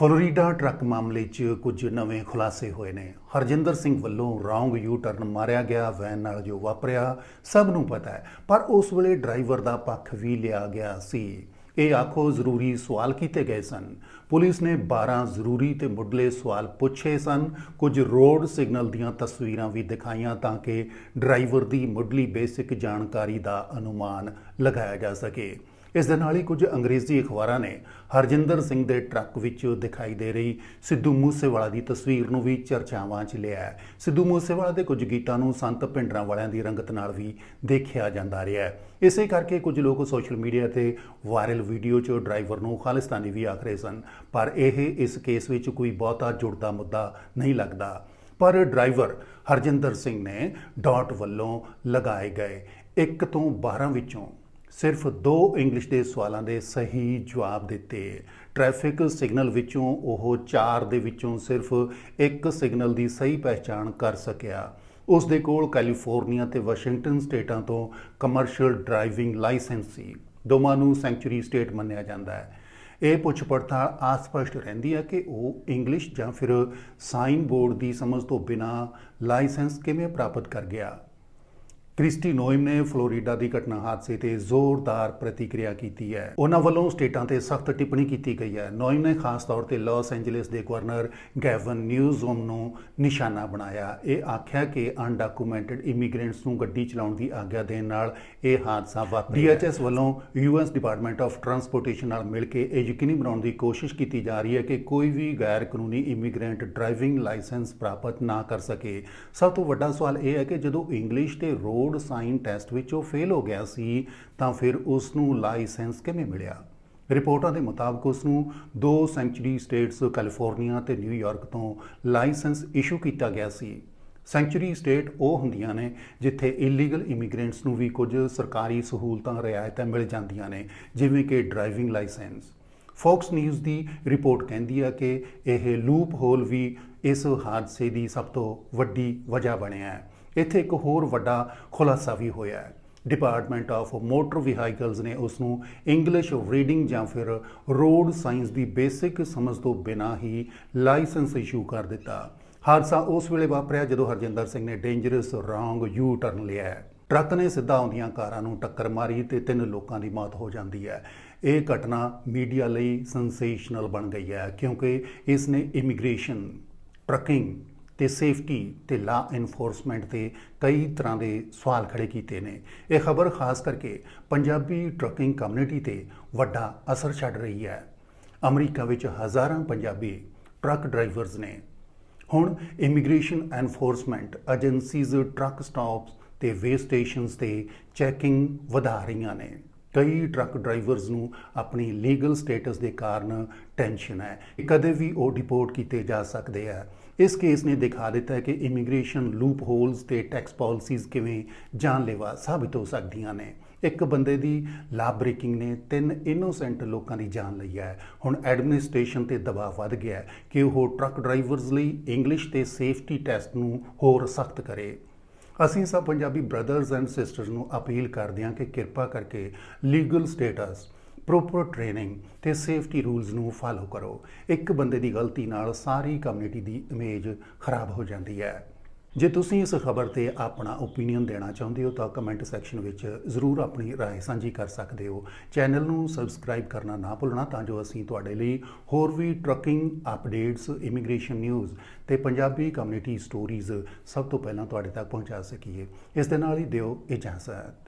Florida truck ਮਾਮਲੇ 'ਚ ਕੁਝ ਨਵੇਂ ਖੁਲਾਸੇ ਹੋਏ ਨੇ। ਹਰਜਿੰਦਰ ਸਿੰਘ ਵੱਲੋਂ ਰੌਂਗ ਯੂ ਟਰਨ ਮਾਰਿਆ ਗਿਆ, ਵੈਨ ਨਾਲ ਜੋ ਵਾਪਰਿਆ, ਸਭ ਨੂੰ ਪਤਾ ਹੈ, ਪਰ ਉਸ ਵੇਲੇ ਡਰਾਈਵਰ ਦਾ ਪੱਖ ਵੀ ਲਿਆ ਗਿਆ ਸੀ। ਇਹ ਆਖੋ ਜ਼ਰੂਰੀ ਸਵਾਲ ਕੀਤੇ ਗਏ ਸਨ। ਪੁਲਿਸ ਨੇ 12 ਜ਼ਰੂਰੀ ਤੇ ਮੁੱਢਲੇ ਸਵਾਲ ਪੁੱਛੇ ਸਨ। ਕੁਝ ਰੋਡ ਸਿਗਨਲ ਦੀਆਂ ਤਸਵੀਰਾਂ ਵੀ ਦਿਖਾਈਆਂ ਤਾਂ ਕਿ ਡਰਾਈਵਰ ਦੀ ਮੁੱਢਲੀ ਬੇਸਿਕ ਜਾਣਕਾਰੀ ਦਾ ਅਨੁਮਾਨ ਲਗਾਇਆ ਜਾ ਸਕੇ। ਇਸ ਦੇ ਨਾਲ ਹੀ ਕੁਝ ਅੰਗਰੇਜ਼ੀ ਅਖਬਾਰਾਂ ਨੇ ਹਰਜਿੰਦਰ ਸਿੰਘ ਦੇ ਟਰੱਕ ਵਿੱਚ ਦਿਖਾਈ ਦੇ ਰਹੀ ਸਿੱਧੂ ਮੂਸੇਵਾਲਾ ਦੀ ਤਸਵੀਰ ਨੂੰ ਵੀ ਚਰਚਾਵਾਂ 'ਚ ਲਿਆ ਹੈ। ਸਿੱਧੂ ਮੂਸੇਵਾਲਾ ਦੇ ਕੁਝ ਗੀਤਾਂ ਨੂੰ ਸੰਤ ਭਿੰਡਰਾਂ ਵਾਲਿਆਂ ਦੀ ਰੰਗਤ ਨਾਲ ਵੀ ਦੇਖਿਆ ਜਾਂਦਾ ਰਿਹਾ ਹੈ। ਇਸੇ ਕਰਕੇ ਕੁਝ ਲੋਕ ਸੋਸ਼ਲ ਮੀਡੀਆ ਤੇ ਵਾਇਰਲ ਵੀਡੀਓ 'ਚ ਡਰਾਈਵਰ ਨੂੰ ਖਾਲਿਸਤਾਨੀ ਵੀ ਆਖ ਰਹੇ ਸਨ, ਪਰ ਇਹ ਇਸ ਕੇਸ ਵਿੱਚ ਕੋਈ ਬਹੁਤਾ ਜੁੜਦਾ ਮੁੱਦਾ ਨਹੀਂ ਲੱਗਦਾ। ਪਰ ਡਰਾਈਵਰ ਹਰਜਿੰਦਰ ਸਿੰਘ ਨੇ ਡਾਟ ਵੱਲੋਂ ਲਗਾਏ ਗਏ 1 ਤੋਂ 12 ਵਿੱਚੋਂ ਸਿਰਫ ਦੋ ਇੰਗਲਿਸ਼ ਦੇ ਸਵਾਲਾਂ ਦੇ ਸਹੀ ਜਵਾਬ ਦਿੱਤੇ। ਟ੍ਰੈਫਿਕ ਸਿਗਨਲ ਵਿੱਚੋਂ ਉਹ ਚਾਰ ਦੇ ਵਿੱਚੋਂ ਸਿਰਫ ਇੱਕ ਸਿਗਨਲ ਦੀ ਸਹੀ ਪਹਿਚਾਣ ਕਰ ਸਕਿਆ। ਉਸ ਦੇ ਕੋਲ ਕੈਲੀਫੋਰਨੀਆ ਤੇ ਵਾਸ਼ਿੰਗਟਨ ਸਟੇਟਾਂ ਤੋਂ ਕਮਰਸ਼ੀਅਲ ਡਰਾਈਵਿੰਗ ਲਾਇਸੈਂਸ ਸੀ। ਦੋਵਾਂ ਨੂੰ ਸੈਂਚੁਰੀ ਸਟੇਟ ਮੰਨਿਆ ਜਾਂਦਾ ਹੈ। ਇਹ ਪੁੱਛ ਪੜਤਾਲ ਆਸਪਸ਼ਟ ਰਹਿੰਦੀ ਹੈ ਕਿ ਉਹ ਇੰਗਲਿਸ਼ ਜਾਂ ਫਿਰ ਸਾਈਨ ਬੋਰਡ ਦੀ ਸਮਝ ਤੋਂ ਬਿਨਾ ਲਾਇਸੈਂਸ ਕਿਵੇਂ ਪ੍ਰਾਪਤ ਕਰ ਗਿਆ। ਕ੍ਰਿਸਟੀ ਨੋਇਮ ਨੇ ਫਲੋਰੀਡਾ ਦੀ ਘਟਨਾ ਹਾਦਸੇ ਤੇ ਜ਼ੋਰਦਾਰ ਪ੍ਰਤੀਕਿਰਿਆ ਕੀਤੀ ਹੈ। ਉਹਨਾਂ ਵੱਲੋਂ ਸਟੇਟਾਂ ਤੇ ਸਖਤ ਟਿੱਪਣੀ ਕੀਤੀ ਗਈ ਹੈ। ਨੋਇਮ ਨੇ ਖਾਸ ਤੌਰ ਤੇ ਲਾਸ ਐਂਜਲਸ ਦੇ ਗਵਰਨਰ ਗੈਵਨ ਨਿਊਜ਼ਮ ਨੂੰ ਨਿਸ਼ਾਨਾ ਬਣਾਇਆ। ਇਹ ਆਖਿਆ ਕਿ ਅਨਡਾਕੂਮੈਂਟਡ ਇਮੀਗ੍ਰੈਂਟਸ ਨੂੰ ਗੱਡੀ ਚਲਾਉਣ ਦੀ ਆਗਿਆ ਦੇਣ ਨਾਲ ਇਹ ਹਾਦਸਾ ਵਾਪਰਿਆ। ਡੀਐਚਐਸ ਵੱਲੋਂ ਯੂਐਸ ਡਿਪਾਰਟਮੈਂਟ ਆਫ ਟਰਾਂਸਪੋਰਟੇਸ਼ਨ ਨਾਲ ਮਿਲ ਕੇ ਇਹ ਯਕੀਨੀ ਬਣਾਉਣ ਦੀ ਕੋਸ਼ਿਸ਼ ਕੀਤੀ ਜਾ ਰਹੀ ਹੈ ਕਿ ਕੋਈ ਵੀ ਗੈਰ ਕਾਨੂੰਨੀ ਇਮੀਗ੍ਰੈਂਟ ਡਰਾਈਵਿੰਗ ਲਾਇਸੈਂਸ ਪ੍ਰਾਪਤ ਨਾ ਕਰ ਸਕੇ। ਸਭ ਤੋਂ ਵੱਡਾ ਸਵਾਲ ਇਹ ਹੈ ਕਿ ਜਦੋਂ ਇੰਗਲਿਸ਼ ਤੇ ਰੋਡ ਸਾਈਨ ਟੈਸਟ ਵਿੱਚ ਉਹ ਫੇਲ ਹੋ ਗਿਆ ਸੀ, ਤਾਂ ਫਿਰ ਉਸ ਨੂੰ ਲਾਇਸੈਂਸ ਕਿਵੇਂ ਮਿਲਿਆ? ਰਿਪੋਰਟਾਂ ਦੇ ਮੁਤਾਬਕ ਉਸ ਨੂੰ ਦੋ ਸੈਂਚਰੀ ਸਟੇਟਸ ਕੈਲੀਫੋਰਨੀਆ ਤੇ ਨਿਊਯਾਰਕ ਤੋਂ ਲਾਇਸੈਂਸ ਇਸ਼ੂ ਕੀਤਾ ਗਿਆ ਸੀ। ਸੈਂਚੁਰੀ ਸਟੇਟ ਉਹ ਹੁੰਦੀਆਂ ਨੇ ਜਿੱਥੇ ਇਲੀਗਲ ਇਮੀਗ੍ਰੈਂਟਸ ਨੂੰ ਵੀ ਕੁਝ ਸਰਕਾਰੀ ਸਹੂਲਤਾਂ, ਰਿਆਇਤਾਂ ਮਿਲ ਜਾਂਦੀਆਂ ਨੇ, ਜਿਵੇਂ ਕਿ ਡਰਾਈਵਿੰਗ ਲਾਇਸੈਂਸ। ਫੌਕਸ ਨਿਊਜ਼ ਦੀ ਰਿਪੋਰਟ ਕਹਿੰਦੀ ਹੈ ਕਿ ਇਹ ਲੂਪ ਹੋਲ ਵੀ ਇਸ ਹਾਦਸੇ ਦੀ ਸਭ ਤੋਂ ਵੱਡੀ ਵਜ੍ਹਾ ਬਣਿਆ ਹੈ। ਇੱਥੇ ਇੱਕ ਹੋਰ ਵੱਡਾ ਖੁਲਾਸਾ ਵੀ ਹੋਇਆ ਹੈ। ਡਿਪਾਰਟਮੈਂਟ ਆਫ ਮੋਟਰ ਵਹੀਕਲਸ ਨੇ ਉਸ ਨੂੰ ਇੰਗਲਿਸ਼ ਰੀਡਿੰਗ ਜਾਂ ਫਿਰ ਰੋਡ ਸਾਇੰਸ ਦੀ ਬੇਸਿਕ ਸਮਝ ਤੋਂ ਬਿਨਾਂ ਹੀ ਲਾਇਸੈਂਸ ਇਸ਼ੂ ਕਰ ਦਿੱਤਾ। ਹਾਦਸਾ ਉਸ ਵੇਲੇ ਵਾਪਰਿਆ ਜਦੋਂ ਹਰਜਿੰਦਰ ਸਿੰਘ ਨੇ ਡੇਂਜਰਸ ਰੋਂਗ ਯੂ ਟਰਨ ਲਿਆ ਟਰੱਕ ਨੇ ਸਿੱਧਾ ਆਉਂਦੀਆਂ ਕਾਰਾਂ ਨੂੰ ਟੱਕਰ ਮਾਰੀ ਤੇ ਤਿੰਨ ਲੋਕਾਂ ਦੀ ਮੌਤ ਹੋ ਜਾਂਦੀ ਹੈ। ਇਹ ਘਟਨਾ ਮੀਡੀਆ ਲਈ ਸੈਂਸੇਸ਼ਨਲ ਬਣ ਗਈ ਹੈ ਕਿਉਂਕਿ ਇਸ ਨੇ ਇਮੀਗ੍ਰੇਸ਼ਨ ਟਰੱਕਿੰਗ ਤੇ ਸੇਫਟੀ ਤੇ ਲਾ ਇਨਫੋਰਸਮੈਂਟ ਤੇ ਕਈ ਤਰ੍ਹਾਂ ਦੇ ਸਵਾਲ ਖੜੇ ਕੀਤੇ ਨੇ। ਇਹ ਖਬਰ ਖਾਸ ਕਰਕੇ ਪੰਜਾਬੀ ਟਰੱਕਿੰਗ ਕਮਿਊਨਿਟੀ ਤੇ ਵੱਡਾ ਅਸਰ ਛੱਡ ਰਹੀ ਹੈ। ਅਮਰੀਕਾ ਵਿੱਚ ਹਜ਼ਾਰਾਂ ਪੰਜਾਬੀ ਟਰੱਕ ਡਰਾਈਵਰਸ ਨੇ। ਹੁਣ immigration enforcement agencies truck stops ਤੇ ਵੇ ਸਟੇਸ਼ਨਸ ਤੇ ਚੈਕਿੰਗ ਵਧਾ ਰਹੀਆਂ ਨੇ। ਕਈ ਟਰੱਕ ਡਰਾਈਵਰਸ ਨੂੰ ਆਪਣੀ ਲੀਗਲ ਸਟੇਟਸ ਦੇ ਕਾਰਨ ਟੈਨਸ਼ਨ ਹੈ। ਕਦੇ ਵੀ ਉਹ ਡਿਪੋਰਟ ਕੀਤੇ ਜਾ ਸਕਦੇ ਆ। ਇਸ ਕੇਸ ਨੇ ਦਿਖਾ ਦਿੱਤਾ ਹੈ ਕਿ ਇਮੀਗ੍ਰੇਸ਼ਨ ਲੂਪ ਹੋਲਸ ਤੇ ਟੈਕਸ ਪਾਲਿਸੀਜ਼ ਕਿਵੇਂ ਜਾਨਲੇਵਾ ਸਾਬਿਤ ਹੋ ਸਕਦੀਆਂ ਨੇ। ਇੱਕ ਬੰਦੇ ਦੀ ਲਾ ਬ੍ਰੇਕਿੰਗ ਨੇ ਤਿੰਨ ਇਨੋਸੈਂਟ ਲੋਕਾਂ ਦੀ ਜਾਨ ਲਈ ਹੈ। ਹੁਣ ਐਡਮਿਨਿਸਟ੍ਰੇਸ਼ਨ ਤੇ ਦਬਾਅ ਵੱਧ ਗਿਆ ਕਿ ਉਹ ਟਰੱਕ ਡਰਾਈਵਰਸ ਲਈ ਇੰਗਲਿਸ਼ ਤੇ ਸੇਫਟੀ ਟੈਸਟ ਨੂੰ ਹੋਰ ਸਖਤ ਕਰੇ। ਅਸੀਂ ਸਭ ਪੰਜਾਬੀ ਬ੍ਰਦਰਜ਼ ਐਂਡ ਸਿਸਟਰਸ ਨੂੰ ਅਪੀਲ ਕਰਦੇ ਹਾਂ ਕਿ ਕਿਰਪਾ ਕਰਕੇ ਲੀਗਲ ਸਟੇਟਸ ਪ੍ਰੋਪਰ ਟ੍ਰੇਨਿੰਗ ਤੇ ਸੇਫਟੀ ਰੂਲਸ ਨੂੰ ਫਾਲੋ ਕਰੋ। ਇੱਕ ਬੰਦੇ ਦੀ ਗਲਤੀ ਨਾਲ ਸਾਰੀ ਕਮਿਊਨਿਟੀ ਦੀ ਇਮੇਜ ਖਰਾਬ ਹੋ ਜਾਂਦੀ ਹੈ। ਜੇ ਤੁਸੀਂ ਇਸ ਖਬਰ ਤੇ ਆਪਣਾ ਓਪੀਨੀਅਨ ਦੇਣਾ ਚਾਹੁੰਦੇ ਹੋ ਤਾਂ ਕਮੈਂਟ ਸੈਕਸ਼ਨ ਵਿੱਚ ਜ਼ਰੂਰ ਆਪਣੀ رائے ਸਾਂਝੀ ਕਰ ਸਕਦੇ ਹੋ ਚੈਨਲ ਨੂੰ ਸਬਸਕ੍ਰਾਈਬ ਕਰਨਾ ਨਾ ਭੁੱਲਣਾ ਤਾਂ ਜੋ ਅਸੀਂ ਤੁਹਾਡੇ ਲਈ ਹੋਰ ਵੀ ਟਰੱਕਿੰਗ ਅਪਡੇਟਸ ਇਮੀਗ੍ਰੇਸ਼ਨ ਨਿਊਜ਼ ਤੇ ਪੰਜਾਬੀ ਕਮਿਊਨਿਟੀ ਸਟੋਰੀਜ਼ ਸਭ ਤੋਂ ਪਹਿਲਾਂ ਤੁਹਾਡੇ ਤੱਕ ਪਹੁੰਚਾ ਸਕੀਏ ਇਸ ਦੇ ਨਾਲ ਹੀ ਦਿਓ ਇਜਾਜ਼ਤ